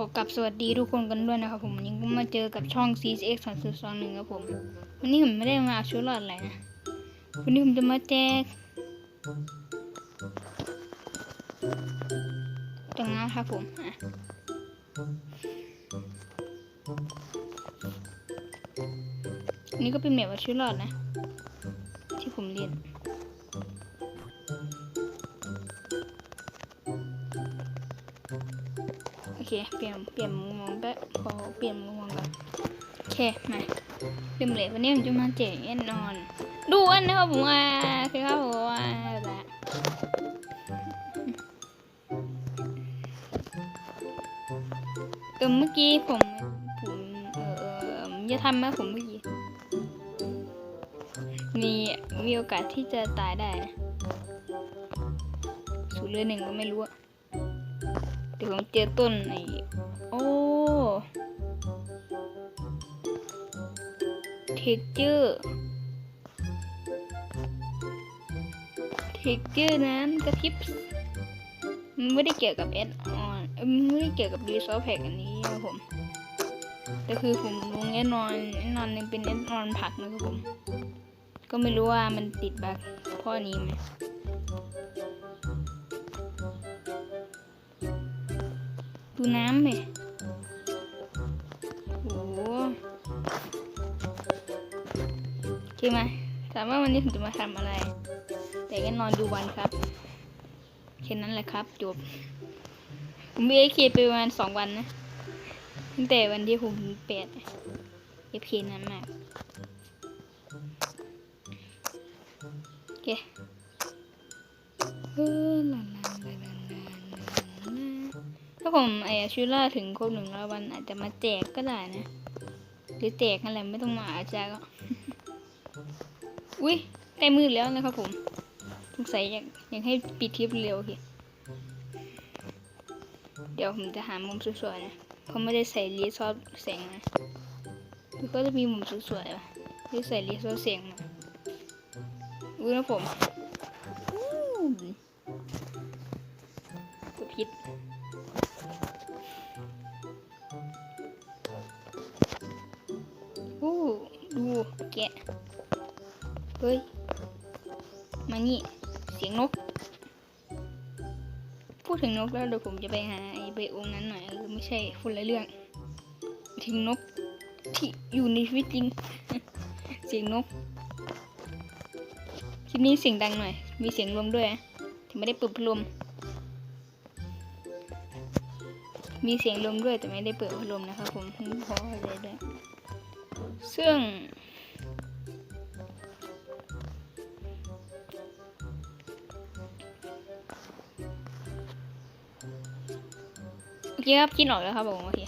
ขอกลับสวัสดีทุกคนกันด้วยนะครับผมวันนี้ก็มาเจอกับช่อง CX 2 0 2 1ครับผม วันนี้ผมไม่ได้มาเอาชุดรอดอะไรนะ วันนี้ผมจะมาแจกตรงนั้นครับผมอะนนี้ก็เป็นแบบว่าชุดรอดนะ ที่ผมเรียน เค เปลี่ยน เปลี่ยนมุมมองแป๊บขอเปลี่ยนมุมมองก่อนโอเค มาเริ่มเลยวันนี้ผมจะมาแจกแน่นอน ดูอันนะครับผมอ่าคือครับผมอ่าแบบเออเมื่อกี้ผม ผม เออจะทำไหมผมเมื่อกี้มีมีโอกาสที่จะตายได้นะศูนย์เรือหนึ่งก็ไม่รู้อะ เดี๋ยวผมเจอต้นไอ้โอ้เทคเจอร์เทคเจอร์นั้นกระพริบมันไม่ได้เกี่ยวกับแอดออนไม่ได้เกี่ยวกับรีซอสแพกอันนี้นะครับผมแต่คือผมลงแอดนอนแอดนอนนึงเป็นแอดนอนผักนะครับผม ก็ไม่รู้ว่ามันติดบั๊กเพราะอันนี้ไหม ดูน้ำเลยโอ้โหโอเคไหมถามว่าวันนี้ผมจะมาทำอะไร แต่ก็นอนดูวันครับแค่นั้นแหละครับ จบ ผมมีเอเคไปประมาณสองวันนะ ตั้งแต่วันที่ผมเปดเอฟเนั้นมากโอเคเออลาลาาผมไอชูล่าถึงครบหนึ่งร้อยวันอาจจะมาแจกก็ได้นะ หรือแจกอะไรไม่ต้องมาอาจารย์ก็อุ้ยใกล้มืดแล้วนะครับผมสงสัยอยากอยากให้ปิดคลิปเร็วโอเคเดี๋ยวผมจะหามุมสวยๆนะเพราะไม่ได้ใส่รีซอสแสงนะมันก็จะมีมุมสวยๆอะที่ใส่รีซอสแสงมาอุ้ยนะผมอู้กดผิ กะเฮ้ย มานี่ เสียงนก พูดถึงนกแล้วเดี๋ยวผมจะไปหาไอ้ใบองนั้นหน่อยเออไม่ใช่คนละเรื่อง ถึงนกที่อยู่ในชีวิตจริง เสียงนกคลิปนี้เสียงดังหน่อย มีเสียงลมด้วยถึงไม่ได้เปิดพัดลม มีเสียงลมด้วยแต่ไม่ได้เปิดพัดลมนะครับผมพออะไรด้วยซึ่ง โอเคครับคิดออกแล้วครับผมโอเค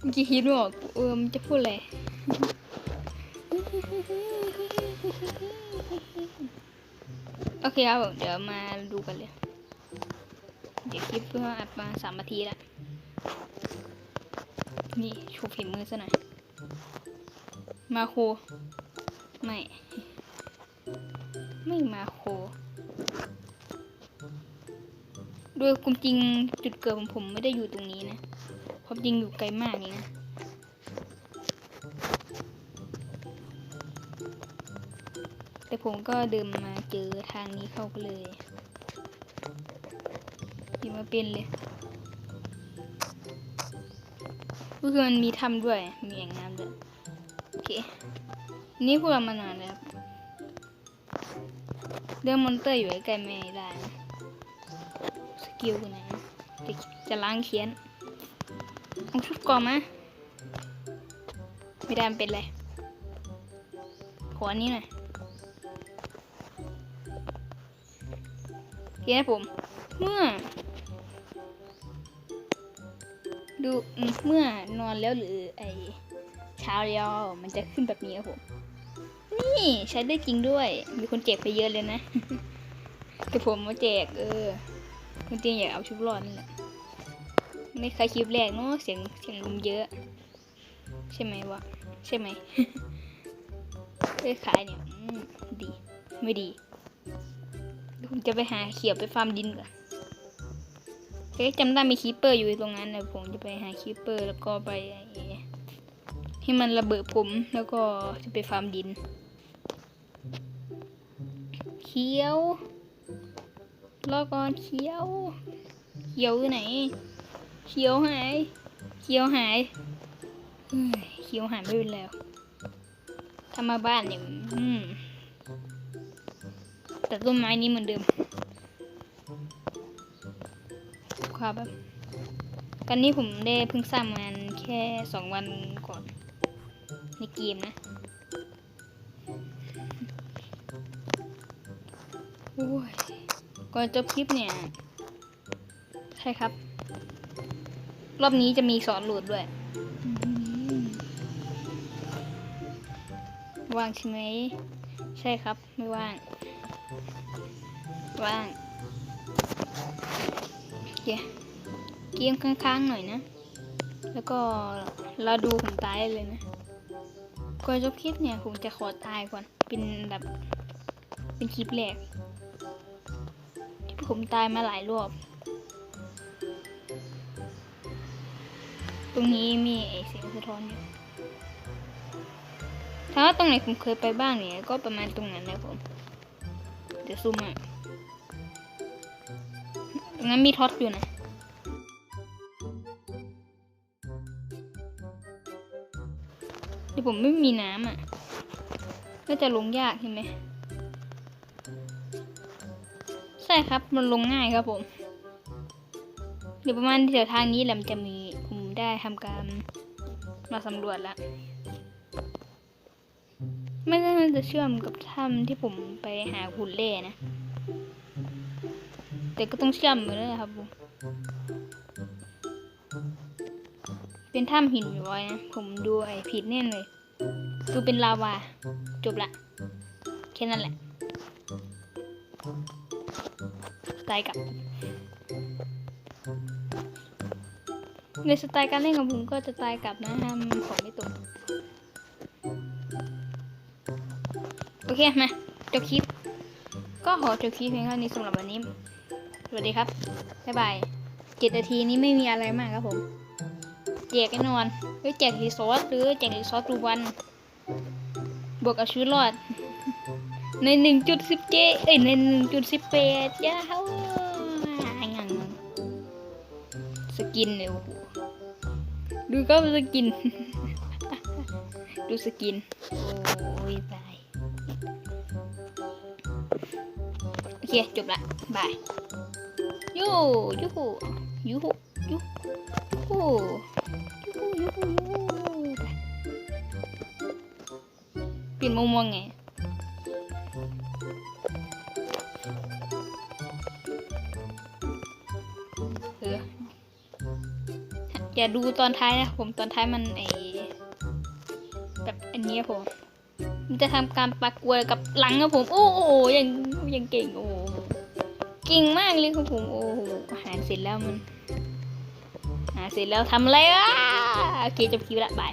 เมื่อกี้คิดไม่ออกเออมันจะพูดอะไรโอเคครับผมเดี๋ยวมาดูกันเลย เดี๋ยวคลิปเพื่ออัดมาสามนาทีละนี่โชว์ฝีมือซะหน่อย มาโค ไม่ ไม่มาโค โดยความจริงจุดเกิดของผมไม่ได้อยู่ตรงนี้นะความจริงอยู่ไกลมากนี่นะแต่ผมก็เดินมาเจอทางนี้เข้าก็เลยยิงมาเป็นเลยก็คือมันมีถ้ำด้วย มีแอ่งน้ำด้วย โอเค นี่พวกเรามานานแล้วเรื่องมอนเตอร์อยู่ใกล้ไม่ได้ กิลไหนจะจะล้างเขียนเอาชุดก่อนมาไม่ได้มันเป็นไรขออันนี้หน่อยโอเคนะผม เมื่อ ดูเมื่อนอนแล้วหรือไอเช้าแล้วมันจะขึ้นแบบนี้ครับผม นี่ใช้ได้จริงด้วย มีคนเจ็บไปเยอะเลยนะแต่ผมมาแจกเออ คุณเตียงอยากเอาชุบรอดนี่แหละไม่ใครคลิปแรกเนาะเสียงเสียงลมเยอะ ใช่ไหมวะใช่ไหมเอ้ขายเนี่ยดี ไม่ดีผมจะไปหาเขียวไปฟาร์มดินก่อนเอ๊ะจำได้มีคีปเปอร์อยู่ตรงนั้นนะผมจะไปหาคีปเปอร์แล้วก็ไปให้มันระเบิดผมแล้วก็จะไปฟาร์มดิน เขียว รอก่อนเขียว เขียวอยู่ไหน เขียวหาย เขียวหายเขียวหายไม่เป็นแล้วถ้ามาบ้านเนี่ยแต่ต้นไม้นี้เหมือนเดิมครับแบบกันนี้ผมได้เพิ่งสร้างมันแค่สองวันก่อน ในเกมนะโอ้ย ก่อนจบคลิปเนี่ย ใช่ครับ รอบนี้จะมีสอนหลุดด้วย ว่างใช่ไหม ใช่ครับ ไม่ว่าง ว่างเดี๋ยเกมค้างๆหน่อยนะ แล้วก็เราดูผมตายเลยนะ ก่อนจบคลิปเนี่ยผมจะขอตายก่อน เป็นแบบ เป็นคลิปแรก ผมตายมาหลายรอบ ตรงนี้มีไอเสียงสะท้อนอยู่ถ้าว่าตรงไหนผมเคยไปบ้างเนี่ย ก็ประมาณตรงนั้นนะผม เดี๋ยวซูมอะตรงนั้นมีท็อตอยู่นะเดี๋ยวผมไม่มีน้ำอะ ก็จะลงยากใช่ไหม ใช่ครับมันลงง่ายครับผมเดี๋ยวประมาณแถวทางนี้แหละมันจะมีผมได้ทำการมาสำรวจแล้วไม่น่าจะเชื่อมกับถ้ำที่ผมไปหาหุ่นเล่นะ แต่ก็ต้องเชื่อมอยู่แล้วนะครับผมเป็นถ้ำหินอยู่ว้นะ ผมดูไอ้ผิดแน่เลย ดูเป็นลาวา จบละ แค่นั้นแหละ ไตายกลับในสไตล์การเล่นของผมก็จะตายกลับนะทำของไม่ตรงโอเคมาจบคลิป ก็ขอจบคลิปเพียงเท่านี้สำหรับวันนี้ สวัสดีครับ บ๊ายบายเจ็ดนาทีนี้ไม่มีอะไรมากครับผมแจกแน่นอนหรือแจกรีซอสหรือแจกรีซอสทุกวัน บวกกับชีวิตรอด ในหนึ่งจุดสิบเจเอ้ยในหนึ่งจุดสิบแปดยาเฮ้ยงังสกินเนี่ยโอ้โหดูก็สกิน ดูสกิน โอ้ยบายโอเค จบละบายยูยูฮูยูฮูยูฮูยูฮูยูฮูยูฮูไปเปลี่ยนมุมมองไง อย่าดูตอนท้ายนะผมตอนท้ายมันไอแบบอันนี้ผม มันจะทำการปากกวยกับหลังครับผม โอ้โหยังยังเก่งโอ้โหเก่งมากเลยครับผมโอ้โหหาเสร็จแล้วมันหาเสร็จแล้วทำอะไรอะโอเคจบคลิปละบาย